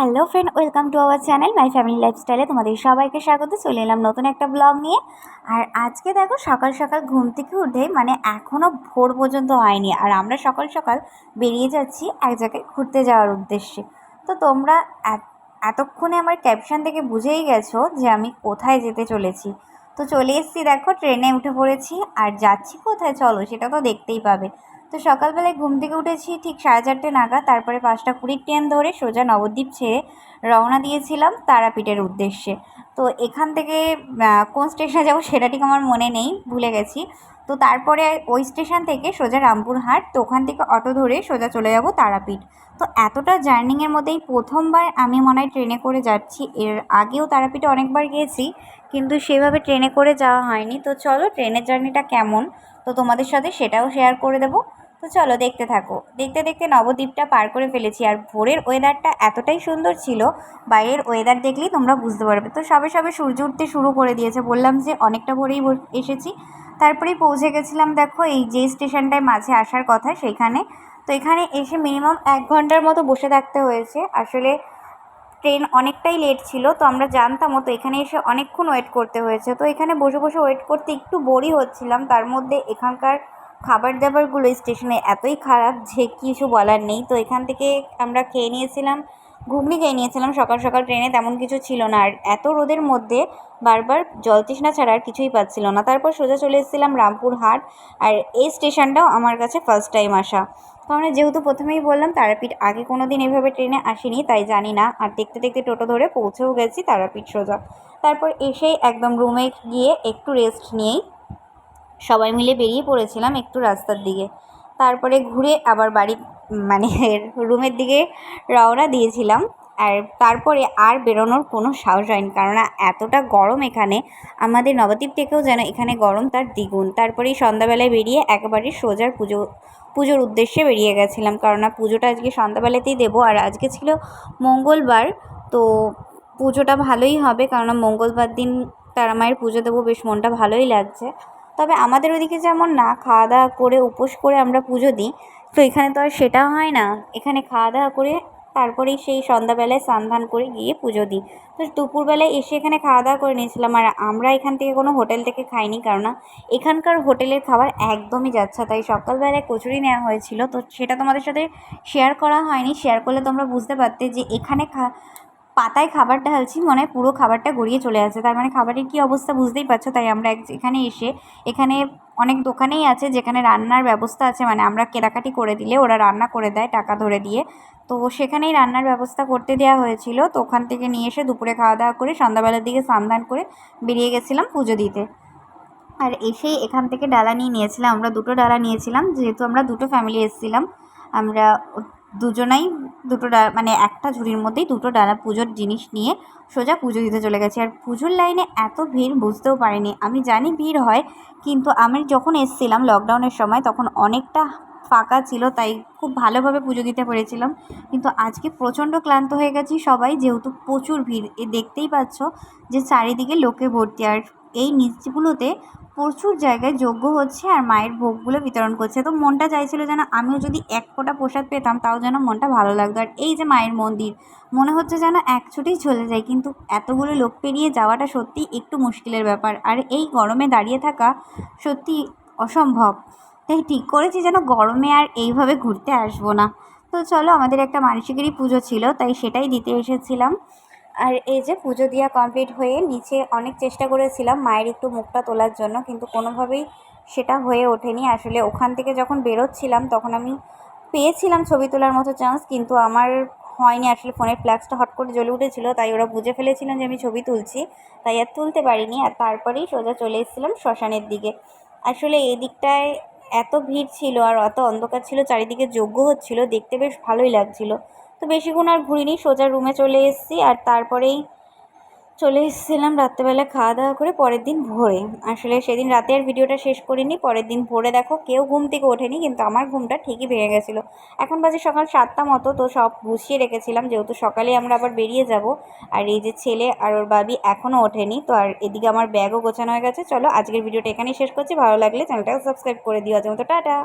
Hello friend, welcome to our channel my family লাইফস্টাইলে তোমাদের সবাইকে স্বাগত। চলে এলাম নতুন একটা ব্লগ নিয়ে। আর আজকে দেখো সকাল সকাল ঘুম থেকে উঠে মানে এখনও ভোর পর্যন্ত হয়নি আর আমরা সকাল সকাল বেরিয়ে যাচ্ছি এক জায়গায় ঘুরতে যাওয়ার উদ্দেশ্যে। তো তোমরা এতক্ষণে আমার ক্যাপশন থেকে বুঝেই গেছো যে আমি কোথায় যেতে চলেছি। তো চলে এসেছি দেখো, ট্রেনে উঠে পড়েছি আর যাচ্ছি কোথায়? চলো সেটা তো দেখতেই পাবে। তো সকালবেলায় ঘুম থেকে উঠেছি ঠিক সাড়ে চারটে নাগাদ, তারপরে পাঁচটা কুড়ির ট্রেন ধরে সোজা নবদ্বীপ ছেড়ে রওনা দিয়েছিলাম তারাপীঠের উদ্দেশ্যে। তো এখান থেকে কোন স্টেশনে যাব সেটা ঠিক আমার মনে নেই, ভুলে গেছি। তো তারপরে ওই স্টেশন থেকে সোজা রামপুরহাট, তো ওখান থেকে অটো ধরে সোজা চলে যাব তারাপীঠ। তো এতটা জার্নিংয়ের মধ্যেই প্রথমবার আমি মনে হয় ট্রেনে করে যাচ্ছি। এর আগেও তারাপীঠে অনেকবার গিয়েছি, কিন্তু সেভাবে ট্রেনে করে যাওয়া হয়নি। তো চলো ট্রেনের জার্নিটা কেমন? তো তোমাদের সাথে সেটাও শেয়ার করে দেবো। তো চলো দেখতে থাকো। দেখতে দেখতে নবদ্বীপটা পার করে ফেলেছি আর ভোরের ওয়েদারটা এতটাই সুন্দর ছিল, বাইরের ওয়েদার দেখলেই তোমরা বুঝতে পারবে। তো সবে সবে সূর্য উঠতে শুরু করে দিয়েছে, বললাম যে অনেকটা ভোরেই এসেছি। তারপরেই পৌঁছে গেছিলাম, দেখো এই যে স্টেশনটায় মাঝে আসার কথা সেইখানে। তো এখানে এসে মিনিমাম এক ঘণ্টার মতো বসে থাকতে হয়েছে। আসলে ট্রেন অনেকটাই লেট ছিল, তো আমরা জানতামও তো এখানে এসে অনেকক্ষণ ওয়েট করতে হয়েছে। তো এখানে বসে বসে ওয়েট করতে একটু বোরই হচ্ছিলাম, তার মধ্যে এখানকার খাবার দাবারগুলো স্টেশনে এতই খারাপ যে কিছু বলার নেই। তো এখান থেকে আমরা খেয়ে নিয়েছিলাম, ঘুগনি খেয়ে নিয়েছিলাম সকাল সকাল ট্রেনে, তেমন কিছু ছিল না। আর এত রোদের মধ্যে বারবার জল তৃষ্ণা ছাড়া আর কিছুই পাচ্ছিল না। তারপর সোজা চলে এসেছিলাম রামপুরহাট, আর এই স্টেশনটাও আমার কাছে ফার্স্ট টাইম আসা। আমরা যেহেতু প্রথমেই বললাম, তারাপীঠ আগে কোনো দিন এভাবে ট্রেনে আসিনি, তাই জানি না। আর দেখতে দেখতে টোটো ধরে পৌঁছেও গেছি তারাপীঠ সোজা। তারপর এসেই একদম রুমে গিয়ে একটু রেস্ট নিয়েই সবাই মিলে বেরিয়ে পড়েছিলাম একটু রাস্তার দিকে। তারপরে ঘুরে আবার বাড়ি মানে রুমের দিকে রওনা দিয়েছিলাম। আর তারপরে আর বেরোনোর কোনো সাহস হয়নি, কেননা এতটা গরম এখানে, আমাদের নবদ্বীপ থেকেও যেন এখানে গরম তার দ্বিগুণ। তারপরেই সন্ধ্যাবেলায় বেরিয়ে একেবারে সোজার পুজো, পুজোর উদ্দেশ্যে বেরিয়ে গেছিলাম, কেননা পুজোটা আজকে সন্ধ্যাবেলাতেই দেবো, আর আজকে ছিল মঙ্গলবার, তো পুজোটা ভালোই হবে, কেননা মঙ্গলবার দিন তারা মায়ের পুজো দেবো, বেশ মনটা ভালোই লাগছে। তবে আমাদের ওদিকে যেমন না খাওয়া দাওয়া করে, উপোস করে আমরা পুজো দিই, তো এখানে তো আর সেটা হয় না। এখানে খাওয়া দাওয়া করে তারপরেই সেই সন্ধ্যাবেলায় স্নান করে গিয়ে পুজো দিই। তো দুপুরবেলায় এসে এখানে খাওয়া দাওয়া করে নিয়েছিলাম আর আমরা এখান থেকে কোনো হোটেল থেকে খাইনি কেননা এখানকার হোটেলের খাবার একদমই যাচ্ছে তাই সকালবেলায় কচুরি নেওয়া হয়েছিল। তো সেটা তোমাদের সাথে শেয়ার করা হয়নি। শেয়ার করলে তোমরা বুঝতে পারতে যে এখানে খা পাতায় খাবার ঢালছি, মনে হয় পুরো খাবারটা গড়িয়ে চলে আসছে। তার মানে খাবারের কী অবস্থা বুঝতেই পারছ? তাই আমরা এখানে এসে, এখানে অনেক দোকানেই আছে যেখানে রান্নার ব্যবস্থা আছে। মানে আমরা কেনাকাটি করে দিলে ওরা রান্না করে দেয় টাকা ধরে দিয়ে। তো সেখানেই রান্নার ব্যবস্থা করতে দেওয়া হয়েছিল। তো ওখান থেকে নিয়ে এসে দুপুরে খাওয়া দাওয়া করে, সন্ধ্যাবেলার দিকে স্নান করে বেরিয়ে গেছিলাম পুজো দিতে। আর এসেই এখান থেকে ডালা নিয়ে নিয়েছিলাম। আমরা দুটো ডালা নিয়েছিলাম, যেহেতু আমরা দুটো ফ্যামিলি এসেছিলাম। আমরা দুজনাই দুটো ডালা মানে একটা ঝুড়ির মধ্যেই দুটো ডালা পুজোর জিনিস নিয়ে সোজা পুজো দিতে চলে গেছে। আর পুজোর লাইনে এত ভিড় বুঝতেও পারিনি। আমি জানি ভিড় হয়, কিন্তু আমি যখন এসেছিলাম লকডাউনের সময় তখন অনেকটা ফাঁকা ছিল, তাই খুব ভালোভাবে পুজো দিতে পেরেছিলাম। কিন্তু আজকে প্রচণ্ড ক্লান্ত হয়ে গেছি সবাই, যেহেতু প্রচুর ভিড়। এ দেখতেই পাচ্ছ যে চারিদিকে লোকে ভর্তি। আর এই নিচগুলোতে প্রচুর জায়গায় যজ্ঞ হচ্ছে আর মায়ের ভোগগুলো বিতরণ করছে। তো মনটা চাইছিল যেন আমিও যদি এক ফোঁটা প্রসাদ পেতাম, তাও যেন মনটা ভালো লাগতো। আর এই যে মায়ের মন্দির, মনে হচ্ছে যেন এক ছুটেই চলে যায়, কিন্তু এতগুলো লোক পেরিয়ে যাওয়াটা সত্যি একটু মুশকিলের ব্যাপার। আর এই গরমে দাঁড়িয়ে থাকা সত্যি অসম্ভব। তাই ঠিক করেছি যেন গরমে আর এইভাবে ঘুরতে আসব না। তো চলো, আমাদের একটা মানসিকেরই পুজো ছিল, তাই সেটাই দিতে এসেছিলাম। আর এই যে পুজো দেওয়া কমপ্লিট হয়ে নিচে অনেক চেষ্টা করেছিলাম মায়ের একটু মুখটা তোলার জন্য, কিন্তু কোনোভাবেই সেটা হয়ে ওঠেনি। আসলে ওখান থেকে যখন বেরোচ্ছিলাম তখন আমি পেয়েছিলাম ছবি তোলার মতো চান্স কিন্তু আমার হয়নি। আসলে ফোনের ফ্ল্যাক্সটা হট করে জ্বলে উঠেছিল, তাই ওরা বুঝে ফেলেছিলেন যে আমি ছবি তুলছি, তাই আর তুলতে পারিনি। আর তারপরেই সোজা চলে এসেছিলাম শ্মশানের দিকে। আসলে এই দিকটায় এত ভিড় ছিল আর অত অন্ধকার ছিল, চারিদিকে যজ্ঞ হচ্ছিল, দেখতে বেশ ভালোই লাগছিল। তো বেশিক্ষণ আর ঘুরিনি, সোজা রুমে চলে এসেছি। আর তারপরেই চলে এসেছিলাম রাত্রেবেলা খাওয়া দাওয়া করে পরের দিন ভোরে। আসলে সেদিন রাতে আর ভিডিওটা শেষ করিনি, পরের দিন ভোরে দেখো কেউ ঘুম থেকে ওঠেনি, কিন্তু আমার ঘুমটা ঠিকই ভেঙে গেছিল। এখন বাজে সকাল সাতটা মতো, তো সব গুছিয়ে রেখেছিলাম। যেহেতু সকালে আমরা আবার বেরিয়ে যাব, আর এই যে ছেলে আর ওর বাবি এখনও ওঠেনি, তো আর এদিকে আমার ব্যাগও গোছানো হয়ে গেছে। চলো আজকের ভিডিওটা এখানেই শেষ করছি। ভালো লাগলে চ্যানেলটাকে সাবস্ক্রাইব করে দিও। আজ মতো টাটা।